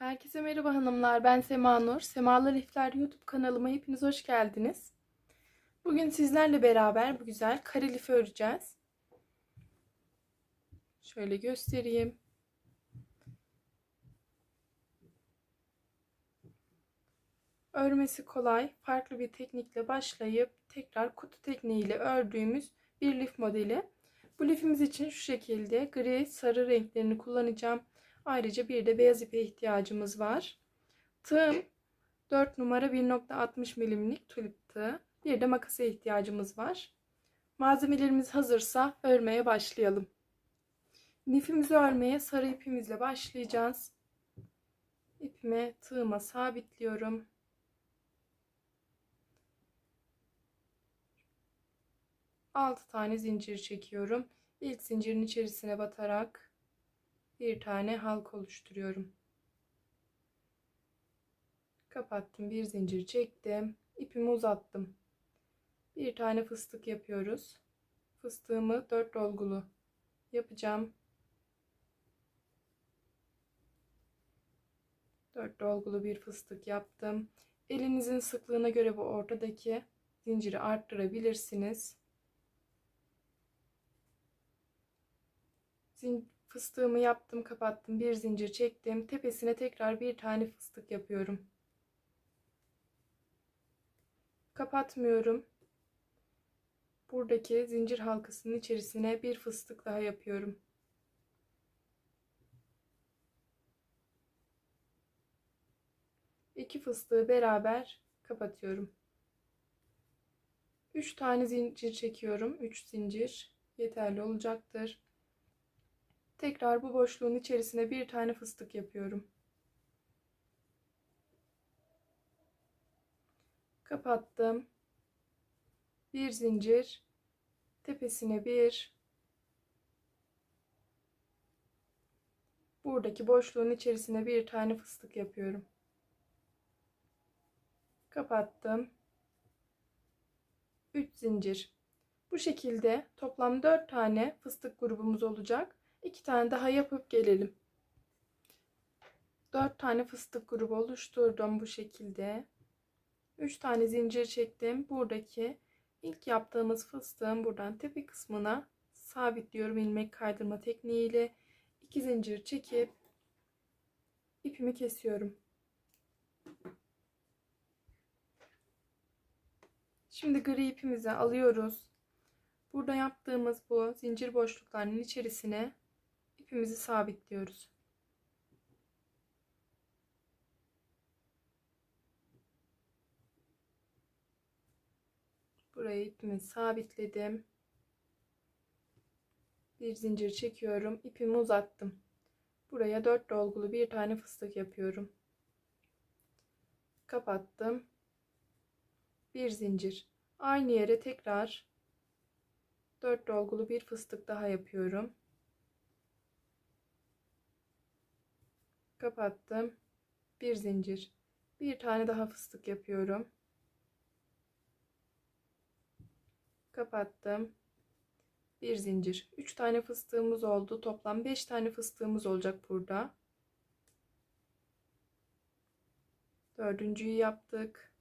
Herkese merhaba hanımlar. Ben Sema Nur. Semalar İftar YouTube kanalıma hepiniz hoş geldiniz. Bugün sizlerle beraber bu güzel kare lifi öreceğiz. Şöyle göstereyim. Örmesi kolay, farklı bir teknikle başlayıp tekrar kutu tekniğiyle ördüğümüz bir lif modeli. Bu lifimiz için şu şekilde gri, sarı renklerini kullanacağım. Ayrıca bir de beyaz ipe ihtiyacımız var. Tığım 4 numara 1.60 milimlik tulip tığı. Bir de makasa ihtiyacımız var. Malzemelerimiz hazırsa örmeye başlayalım. Lifimizi örmeye sarı ipimizle başlayacağız. İpimi tığıma sabitliyorum. Altı tane zincir çekiyorum. İlk zincirin içerisine batarak bir tane halka oluşturuyorum. Kapattım. Bir zincir çektim. İpimi uzattım. Bir tane fıstık yapıyoruz. Fıstığımı dört dolgulu yapacağım. Dört dolgulu bir fıstık yaptım. Elinizin sıklığına göre bu ortadaki zinciri arttırabilirsiniz. Fıstığımı yaptım, kapattım. Bir zincir çektim. Tepesine tekrar bir tane fıstık yapıyorum. Kapatmıyorum. Buradaki zincir halkasının içerisine bir fıstık daha yapıyorum. İki fıstığı beraber kapatıyorum. Üç tane zincir çekiyorum. Üç zincir yeterli olacaktır. Tekrar bu boşluğun içerisine bir tane fıstık yapıyorum. Kapattım. Bir zincir. Tepesine bir. Buradaki boşluğun içerisine bir tane fıstık yapıyorum. Kapattım. 3 zincir. Bu şekilde toplam 4 tane fıstık grubumuz olacak. 2 tane daha yapıp gelelim. 4 tane fıstık grubu oluşturdum bu şekilde. 3 tane zincir çektim. Buradaki ilk yaptığımız fıstığın buradan tepe kısmına sabitliyorum ilmek kaydırma tekniğiyle. 2 zincir çekip ipimi kesiyorum. Şimdi gri ipimizi alıyoruz. Burada yaptığımız bu zincir boşluklarının içerisine ipimizi sabitliyoruz. Buraya ipimi sabitledim. Bir zincir çekiyorum. İpimi uzattım. Buraya 4 dolgulu bir tane fıstık yapıyorum. Kapattım. Bir zincir. Aynı yere tekrar 4 dolgulu bir fıstık daha yapıyorum. Kapattım. Bir zincir. Bir tane daha fıstık yapıyorum. Kapattım. Bir zincir. 3 tane fıstığımız oldu. Toplam 5 tane fıstığımız olacak burada. Dördüncüyü yaptık.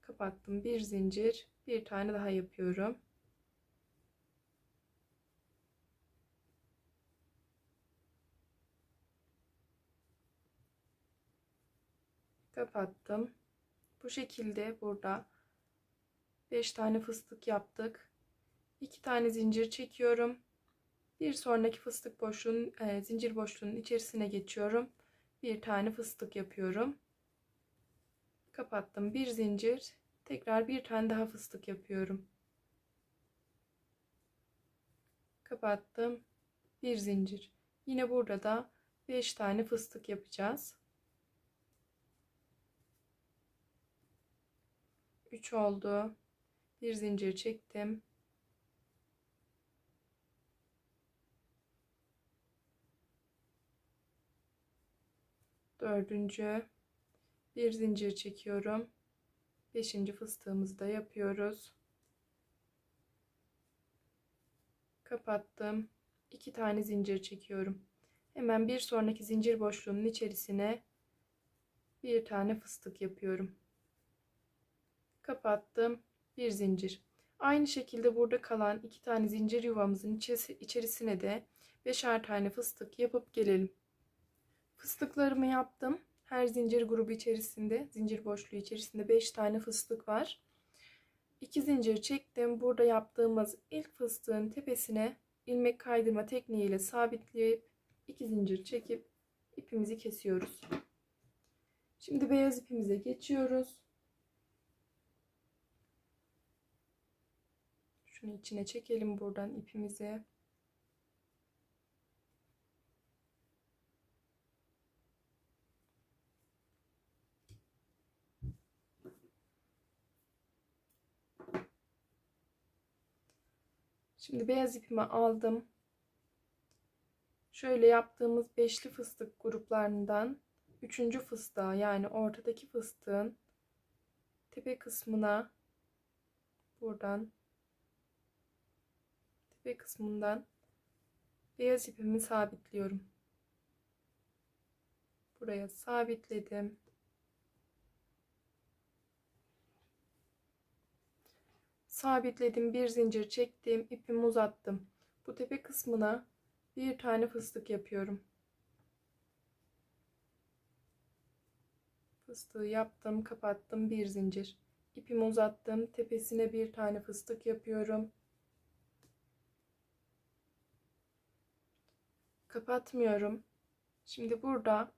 Kapattım. Bir zincir. Bir tane daha yapıyorum. Kapattım. Bu şekilde burada 5 tane fıstık yaptık. 2 tane zincir çekiyorum. Bir sonraki fıstık boşluğun e, zincir boşluğunun içerisine geçiyorum. Bir tane fıstık yapıyorum. Kapattım. Bir zincir. Tekrar bir tane daha fıstık yapıyorum. Kapattım. Bir zincir. Yine burada da 5 tane fıstık yapacağız. 3 oldu. Bir zincir çektim. Dördüncü bir zincir çekiyorum. Beşinci fıstığımızı da yapıyoruz. Kapattım. iki tane zincir çekiyorum. Hemen bir sonraki zincir boşluğunun içerisine bir tane fıstık yapıyorum. Kapattım. Bir zincir. Aynı şekilde burada kalan iki tane zincir yuvamızın içerisine de beşer tane fıstık yapıp gelelim. Fıstıklarımı yaptım. Her zincir grubu içerisinde, zincir boşluğu içerisinde 5 tane fıstık var. 2 zincir çektim. Burada yaptığımız ilk fıstığın tepesine ilmek kaydırma tekniğiyle sabitleyip 2 zincir çekip ipimizi kesiyoruz. Şimdi beyaz ipimize geçiyoruz. Şunu içine çekelim buradan ipimizi. Şimdi beyaz ipimi aldım. Şöyle yaptığımız beşli fıstık gruplarından üçüncü fıstığa yani ortadaki fıstığın tepe kısmına buradan tepe kısmından beyaz ipimi sabitliyorum. Buraya sabitledim. sabitledim bir zincir çektim ipimi uzattım bu tepe kısmına bir tane fıstık yapıyorum fıstığı yaptım kapattım bir zincir ipimi uzattım tepesine bir tane fıstık yapıyorum kapatmıyorum şimdi burada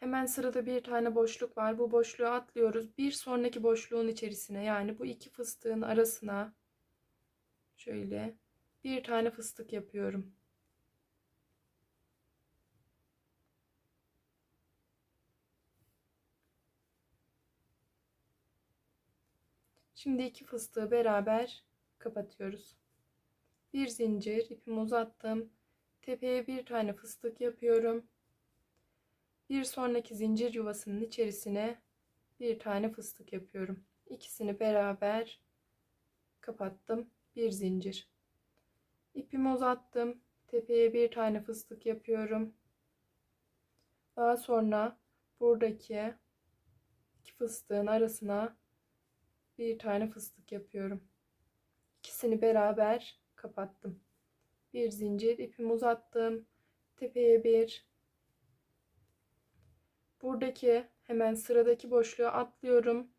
Hemen sırada bir tane boşluk var. Bu boşluğu atlıyoruz. Bir sonraki boşluğun içerisine yani bu iki fıstığın arasına şöyle bir tane fıstık yapıyorum. Şimdi iki fıstığı beraber kapatıyoruz. Bir zincir ipimi uzattım. Tepeye bir tane fıstık yapıyorum. Bir sonraki zincir yuvasının içerisine bir tane fıstık yapıyorum. İkisini beraber kapattım. Bir zincir. İpimi uzattım. Tepeye bir tane fıstık yapıyorum. Daha sonra buradaki iki fıstığın arasına bir tane fıstık yapıyorum. İkisini beraber kapattım. Bir zincir ipimi uzattım. Tepeye bir, Buradaki hemen sıradaki boşluğa atlıyorum.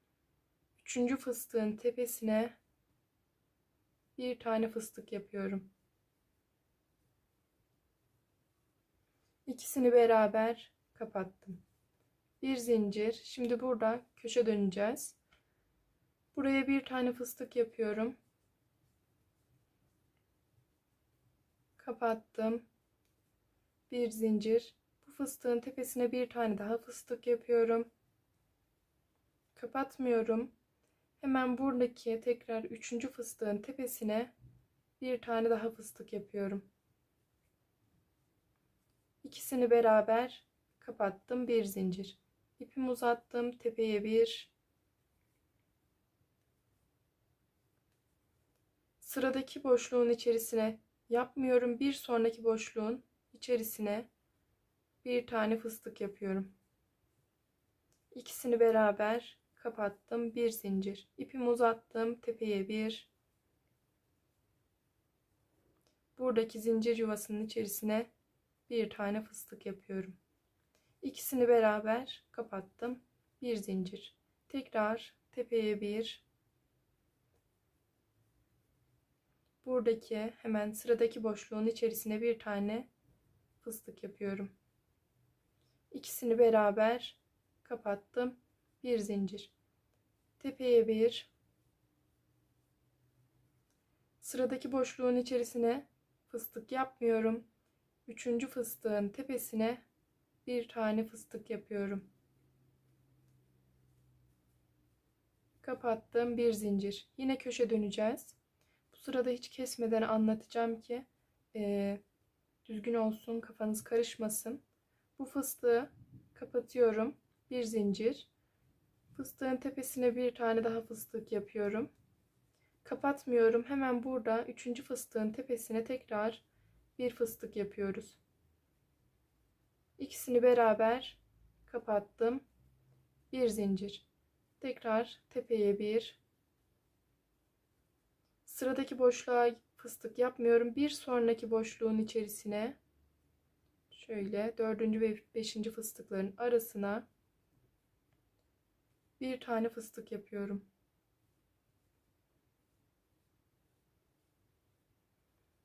Üçüncü fıstığın tepesine bir tane fıstık yapıyorum. İkisini beraber kapattım. Bir zincir. Şimdi burada köşe döneceğiz. Buraya bir tane fıstık yapıyorum. Kapattım. Bir zincir fıstığın tepesine bir tane daha fıstık yapıyorum. Kapatmıyorum. Hemen buradaki tekrar üçüncü fıstığın tepesine bir tane daha fıstık yapıyorum. İkisini beraber kapattım. Bir zincir. İpimi uzattım. Tepeye bir. Sıradaki boşluğun içerisine yapmıyorum. Bir sonraki boşluğun içerisine bir tane fıstık yapıyorum. İkisini beraber kapattım. Bir zincir. İpimi uzattım. Tepeye bir. Buradaki zincir yuvasının içerisine bir tane fıstık yapıyorum. İkisini beraber kapattım. Bir zincir. Tekrar tepeye bir. Buradaki hemen sıradaki boşluğun içerisine bir tane fıstık yapıyorum. İkisini beraber kapattım. Bir zincir. Tepeye bir. Sıradaki boşluğun içerisine fıstık yapmıyorum. Üçüncü fıstığın tepesine bir tane fıstık yapıyorum. Kapattım bir zincir. Yine köşe döneceğiz. Sırada hiç kesmeden anlatacağım ki e, düzgün olsun kafanız karışmasın. Bu fıstığı kapatıyorum. Bir zincir. Fıstığın tepesine bir tane daha fıstık yapıyorum. Kapatmıyorum. Hemen burada üçüncü fıstığın tepesine tekrar bir fıstık yapıyoruz. İkisini beraber kapattım. bir zincir. Tekrar tepeye bir. Sıradaki boşluğa fıstık yapmıyorum. Bir sonraki boşluğun içerisine şöyle dördüncü ve beşinci fıstıkların arasına bir tane fıstık yapıyorum.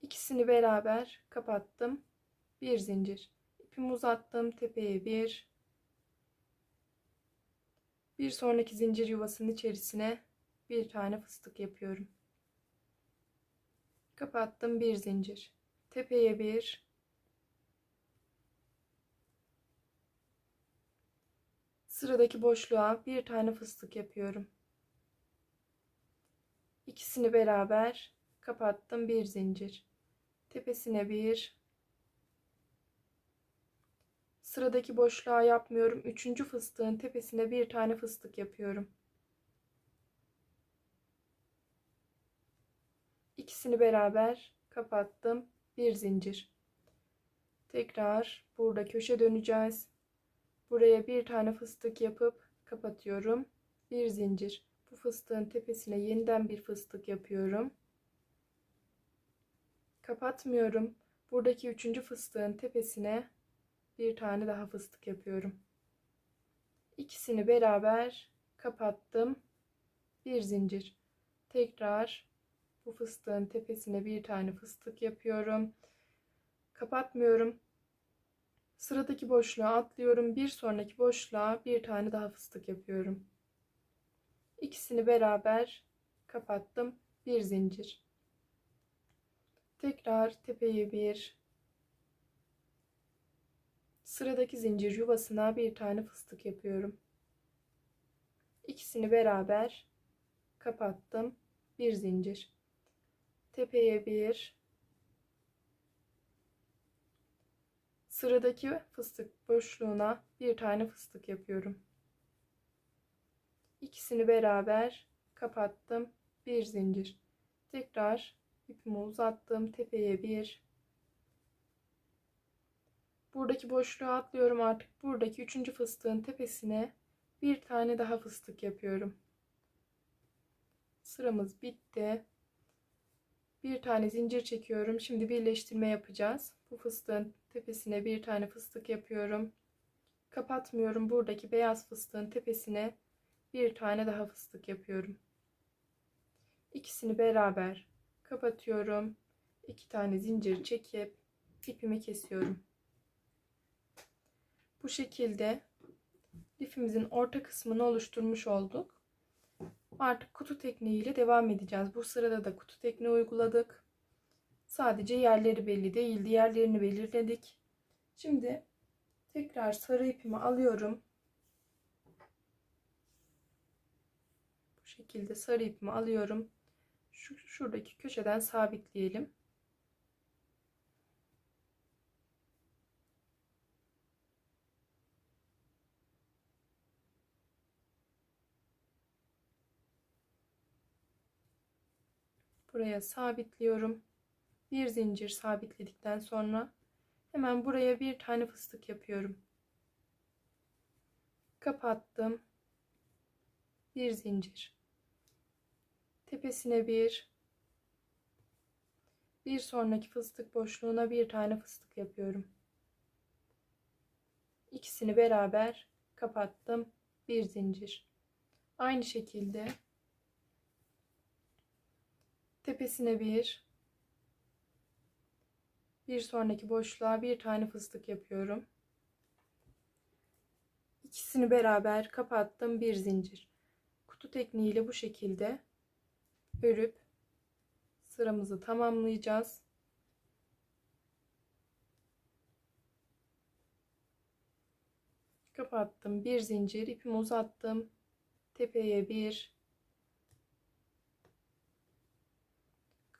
İkisini beraber kapattım. Bir zincir. İpimi uzattım. Tepeye bir. Bir sonraki zincir yuvasının içerisine bir tane fıstık yapıyorum. Kapattım bir zincir. Tepeye bir. Sıradaki boşluğa bir tane fıstık yapıyorum. İkisini beraber kapattım bir zincir. Tepesine bir. Sıradaki boşluğa yapmıyorum. Üçüncü fıstığın tepesine bir tane fıstık yapıyorum. İkisini beraber kapattım. Bir zincir. Tekrar burada köşe döneceğiz. Buraya bir tane fıstık yapıp kapatıyorum. Bir zincir. Bu fıstığın tepesine yeniden bir fıstık yapıyorum. Kapatmıyorum. Buradaki üçüncü fıstığın tepesine bir tane daha fıstık yapıyorum. İkisini beraber kapattım. Bir zincir. Tekrar bu fıstığın tepesine bir tane fıstık yapıyorum. Kapatmıyorum. Sıradaki boşluğa atlıyorum. Bir sonraki boşluğa bir tane daha fıstık yapıyorum. İkisini beraber kapattım. Bir zincir. Tekrar tepeye bir. Sıradaki zincir yuvasına bir tane fıstık yapıyorum. İkisini beraber kapattım. Bir zincir. Tepeye bir. Sıradaki fıstık boşluğuna bir tane fıstık yapıyorum. İkisini beraber kapattım. Bir zincir. Tekrar ipimi uzattım. Tepeye bir. Buradaki boşluğa atlıyorum artık. Buradaki üçüncü fıstığın tepesine bir tane daha fıstık yapıyorum. Sıramız bitti. Bir tane zincir çekiyorum. Şimdi birleştirme yapacağız. Bu fıstığın tepesine bir tane fıstık yapıyorum. Kapatmıyorum. Buradaki beyaz fıstığın tepesine bir tane daha fıstık yapıyorum. İkisini beraber kapatıyorum. İki tane zincir çekip ipimi kesiyorum. Bu şekilde lifimizin orta kısmını oluşturmuş olduk. Artık kutu tekniğiyle devam edeceğiz. Bu sırada da kutu tekniği uyguladık. Sadece yerleri belli değil. Diğerlerini belirledik. Şimdi tekrar sarı ipimi alıyorum. Bu şekilde sarı ipimi alıyorum. Şu, şuradaki köşeden sabitleyelim. Buraya sabitliyorum. Bir zincir sabitledikten sonra hemen buraya bir tane fıstık yapıyorum. Kapattım. Bir zincir. Tepesine bir. Bir sonraki fıstık boşluğuna bir tane fıstık yapıyorum. İkisini beraber kapattım. Bir zincir. Aynı şekilde tepesine bir. Bir sonraki boşluğa bir tane fıstık yapıyorum. İkisini beraber kapattım bir zincir. Kutu tekniğiyle bu şekilde örüp sıramızı tamamlayacağız. Kapattım bir zincir ipimi uzattım. Tepeye bir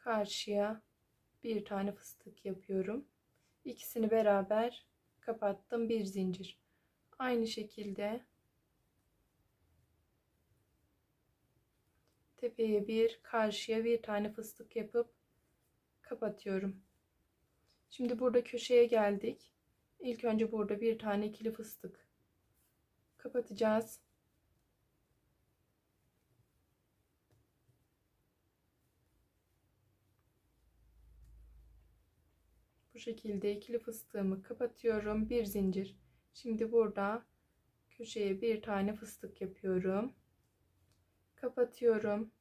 karşıya bir tane fıstık yapıyorum. İkisini beraber kapattım bir zincir. Aynı şekilde tepeye bir karşıya bir tane fıstık yapıp kapatıyorum. Şimdi burada köşeye geldik. İlk önce burada bir tane ikili fıstık kapatacağız. Şekilde ikili fıstığımı kapatıyorum. Bir zincir. Şimdi burada köşeye bir tane fıstık yapıyorum. Kapatıyorum.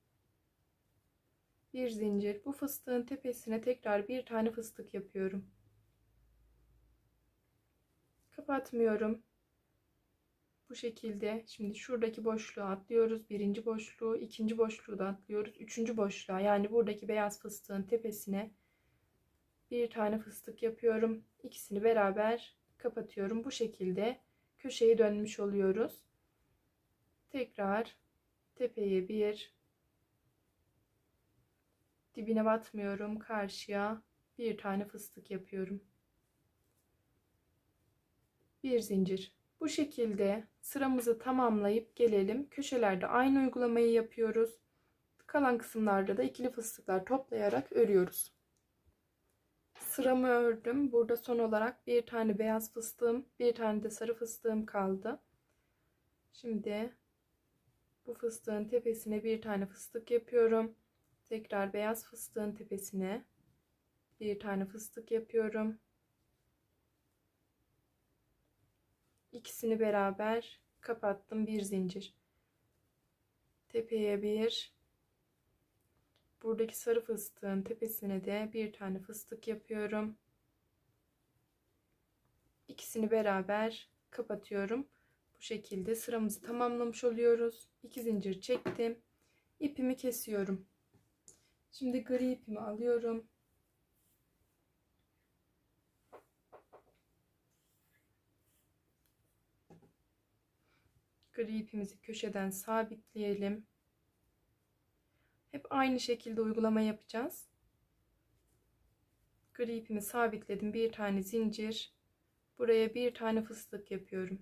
Bir zincir. Bu fıstığın tepesine tekrar bir tane fıstık yapıyorum. Kapatmıyorum. Bu şekilde şimdi şuradaki boşluğu atlıyoruz. Birinci boşluğu, ikinci boşluğu da atlıyoruz. Üçüncü boşluğa yani buradaki beyaz fıstığın tepesine bir tane fıstık yapıyorum. İkisini beraber kapatıyorum. Bu şekilde köşeyi dönmüş oluyoruz. Tekrar tepeye bir dibine batmıyorum. Karşıya bir tane fıstık yapıyorum. Bir zincir. Bu şekilde sıramızı tamamlayıp gelelim. Köşelerde aynı uygulamayı yapıyoruz. Kalan kısımlarda da ikili fıstıklar toplayarak örüyoruz. Sıramı ördüm. Burada son olarak bir tane beyaz fıstığım, bir tane de sarı fıstığım kaldı. Şimdi bu fıstığın tepesine bir tane fıstık yapıyorum. Tekrar beyaz fıstığın tepesine bir tane fıstık yapıyorum. İkisini beraber kapattım bir zincir. Tepeye bir. Buradaki sarı fıstığın tepesine de bir tane fıstık yapıyorum. İkisini beraber kapatıyorum. Bu şekilde sıramızı tamamlamış oluyoruz. İki zincir çektim. İpimi kesiyorum. Şimdi gri ipimi alıyorum. Gri ipimizi köşeden sabitleyelim. Hep aynı şekilde uygulama yapacağız. Gri ipimi sabitledim. Bir tane zincir. Buraya bir tane fıstık yapıyorum.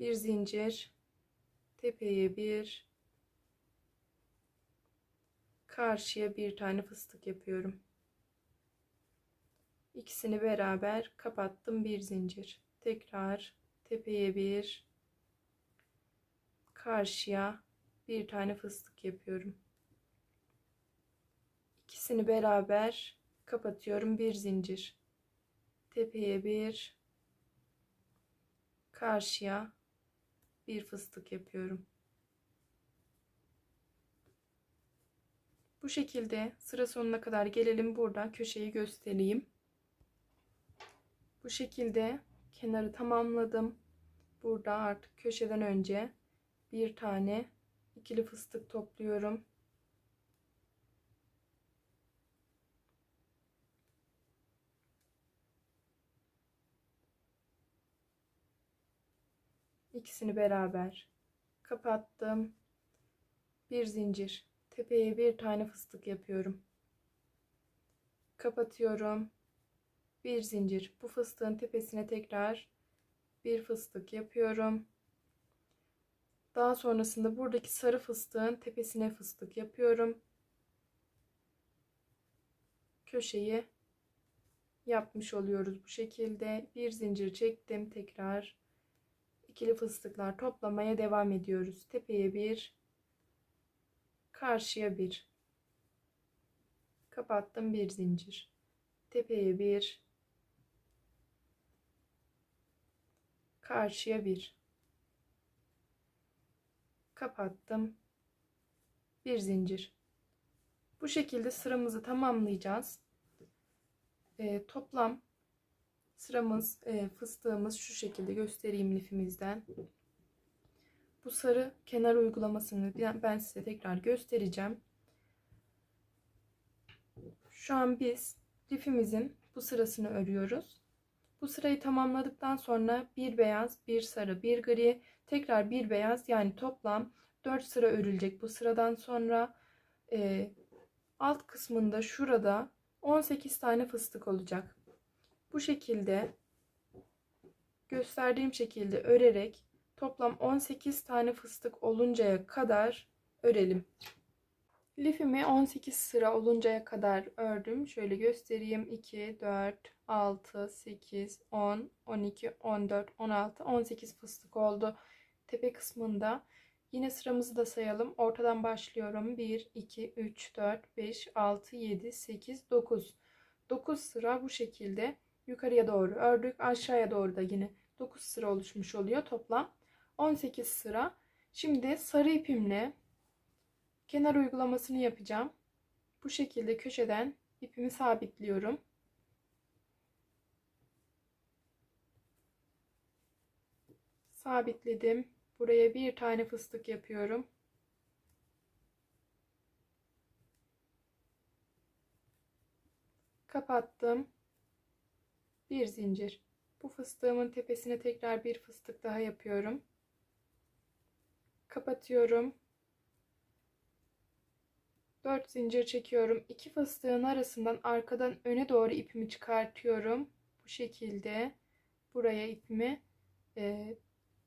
Bir zincir. Tepeye bir. Karşıya bir tane fıstık yapıyorum. İkisini beraber kapattım bir zincir. Tekrar tepeye bir karşıya bir tane fıstık yapıyorum. İkisini beraber kapatıyorum bir zincir. Tepeye bir karşıya bir fıstık yapıyorum. Bu şekilde sıra sonuna kadar gelelim. Burada köşeyi göstereyim. Bu şekilde kenarı tamamladım. Burada artık köşeden önce bir tane ikili fıstık topluyorum. İkisini beraber kapattım. Bir zincir. Tepeye bir tane fıstık yapıyorum. Kapatıyorum bir zincir bu fıstığın tepesine tekrar bir fıstık yapıyorum daha sonrasında buradaki sarı fıstığın tepesine fıstık yapıyorum. Köşeyi yapmış oluyoruz bu şekilde. Bir zincir çektim tekrar ikili fıstıklar toplamaya devam ediyoruz. Tepeye bir karşıya bir. Kapattım bir zincir. Tepeye bir karşıya bir kapattım. Bir zincir. Bu şekilde sıramızı tamamlayacağız. E, toplam sıramız e, fıstığımız şu şekilde göstereyim lifimizden. Bu sarı kenar uygulamasını ben size tekrar göstereceğim. Şu an biz lifimizin bu sırasını örüyoruz. Bu sırayı tamamladıktan sonra bir beyaz, bir sarı, bir gri, tekrar bir beyaz yani toplam 4 sıra örülecek. Bu sıradan sonra e, alt kısmında şurada 18 tane fıstık olacak. Bu şekilde gösterdiğim şekilde örerek toplam 18 tane fıstık oluncaya kadar örelim. Lifimi 18 sıra oluncaya kadar ördüm. Şöyle göstereyim. 2, 4, 6, 8, 10, 12, 14, 16, 18 fıstık oldu. Tepe kısmında Yine sıramızı da sayalım. Ortadan başlıyorum. 1, 2, 3, 4, 5, 6, 7, 8, 9. 9 sıra bu şekilde yukarıya doğru ördük. Aşağıya doğru da yine 9 sıra oluşmuş oluyor toplam. 18 sıra. Şimdi sarı ipimle kenar uygulamasını yapacağım. Bu şekilde köşeden ipimi sabitliyorum. Sabitledim. Buraya bir tane fıstık yapıyorum. Kapattım. Bir zincir. Bu fıstığımın tepesine tekrar bir fıstık daha yapıyorum. Kapatıyorum. 4 zincir çekiyorum. İki fıstığın arasından arkadan öne doğru ipimi çıkartıyorum. Bu şekilde buraya ipimi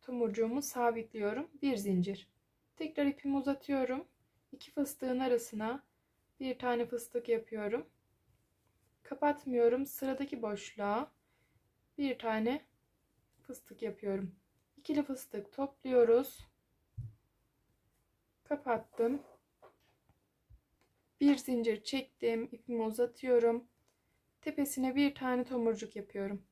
tomurcuğumu sabitliyorum. Bir zincir. Tekrar ipimi uzatıyorum. İki fıstığın arasına bir tane fıstık yapıyorum. Kapatmıyorum. Sıradaki boşluğa bir tane fıstık yapıyorum. İkili fıstık topluyoruz. Kapattım. Bir zincir çektim. ipimi uzatıyorum. Tepesine bir tane tomurcuk yapıyorum.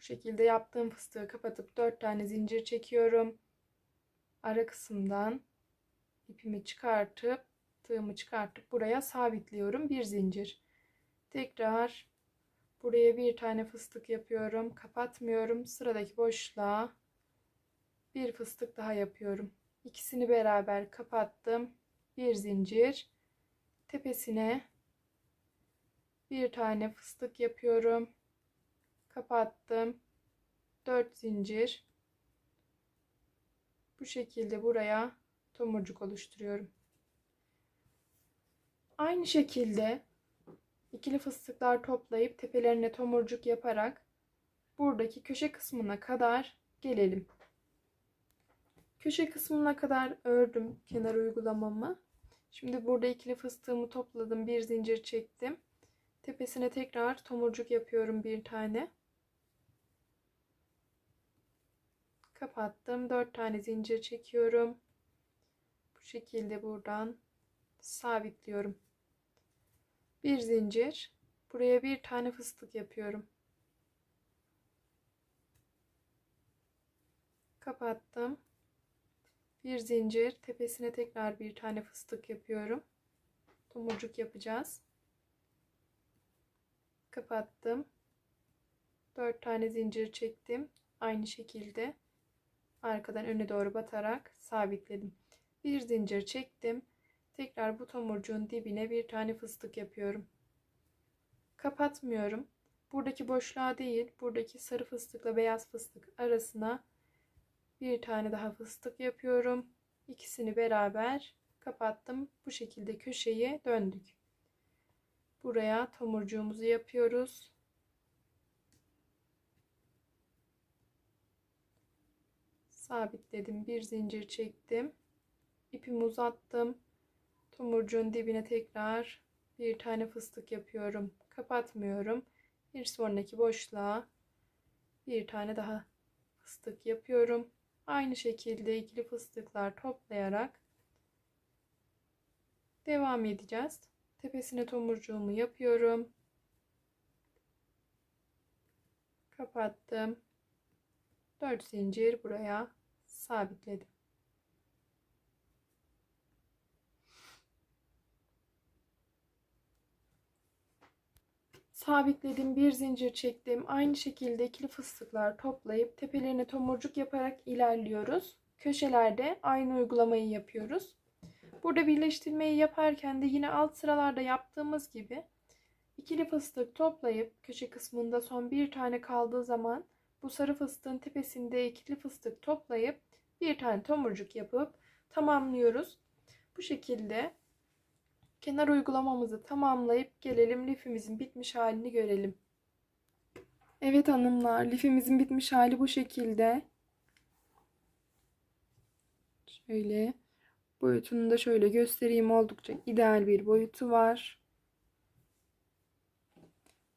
Bu şekilde yaptığım fıstığı kapatıp 4 tane zincir çekiyorum. Ara kısımdan ipimi çıkartıp tığımı çıkartıp buraya sabitliyorum. Bir zincir. Tekrar buraya bir tane fıstık yapıyorum. Kapatmıyorum. Sıradaki boşluğa bir fıstık daha yapıyorum. İkisini beraber kapattım. Bir zincir. Tepesine bir tane fıstık yapıyorum. Kapattım. 4 zincir. Bu şekilde buraya tomurcuk oluşturuyorum. Aynı şekilde ikili fıstıklar toplayıp tepelerine tomurcuk yaparak buradaki köşe kısmına kadar gelelim. Köşe kısmına kadar ördüm kenar uygulamamı. Şimdi burada ikili fıstığımı topladım. Bir zincir çektim. Tepesine tekrar tomurcuk yapıyorum bir tane. Kapattım. Dört tane zincir çekiyorum. Bu şekilde buradan sabitliyorum. Bir zincir. Buraya bir tane fıstık yapıyorum. Kapattım. Bir zincir. Tepesine tekrar bir tane fıstık yapıyorum. Tomurcuk yapacağız. Kapattım. Dört tane zincir çektim. Aynı şekilde arkadan öne doğru batarak sabitledim. Bir zincir çektim. Tekrar bu tomurcuğun dibine bir tane fıstık yapıyorum. Kapatmıyorum. Buradaki boşluğa değil, buradaki sarı fıstıkla beyaz fıstık arasına bir tane daha fıstık yapıyorum. İkisini beraber kapattım. Bu şekilde köşeyi döndük. Buraya tomurcuğumuzu yapıyoruz. Sabitledim. Bir zincir çektim. İpimi uzattım. Tomurcuğun dibine tekrar bir tane fıstık yapıyorum. Kapatmıyorum. Bir sonraki boşluğa bir tane daha fıstık yapıyorum. Aynı şekilde ikili fıstıklar toplayarak devam edeceğiz. Tepesine tomurcuğumu yapıyorum. Kapattım. 4 zincir buraya sabitledim. Sabitledim, bir zincir çektim. Aynı şekilde ikili fıstıklar toplayıp tepelerine tomurcuk yaparak ilerliyoruz. Köşelerde aynı uygulamayı yapıyoruz. Burada birleştirmeyi yaparken de yine alt sıralarda yaptığımız gibi ikili fıstık toplayıp köşe kısmında son bir tane kaldığı zaman bu sarı fıstığın tepesinde ikili fıstık toplayıp bir tane tomurcuk yapıp tamamlıyoruz. Bu şekilde kenar uygulamamızı tamamlayıp gelelim lifimizin bitmiş halini görelim. Evet hanımlar lifimizin bitmiş hali bu şekilde. Şöyle boyutunu da şöyle göstereyim oldukça ideal bir boyutu var.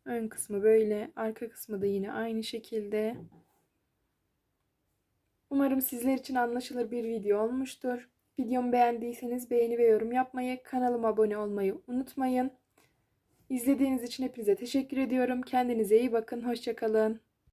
Ön kısmı böyle arka kısmı da yine aynı şekilde. Umarım sizler için anlaşılır bir video olmuştur. Videomu beğendiyseniz beğeni ve yorum yapmayı, kanalıma abone olmayı unutmayın. İzlediğiniz için hepinize teşekkür ediyorum. Kendinize iyi bakın. Hoşçakalın.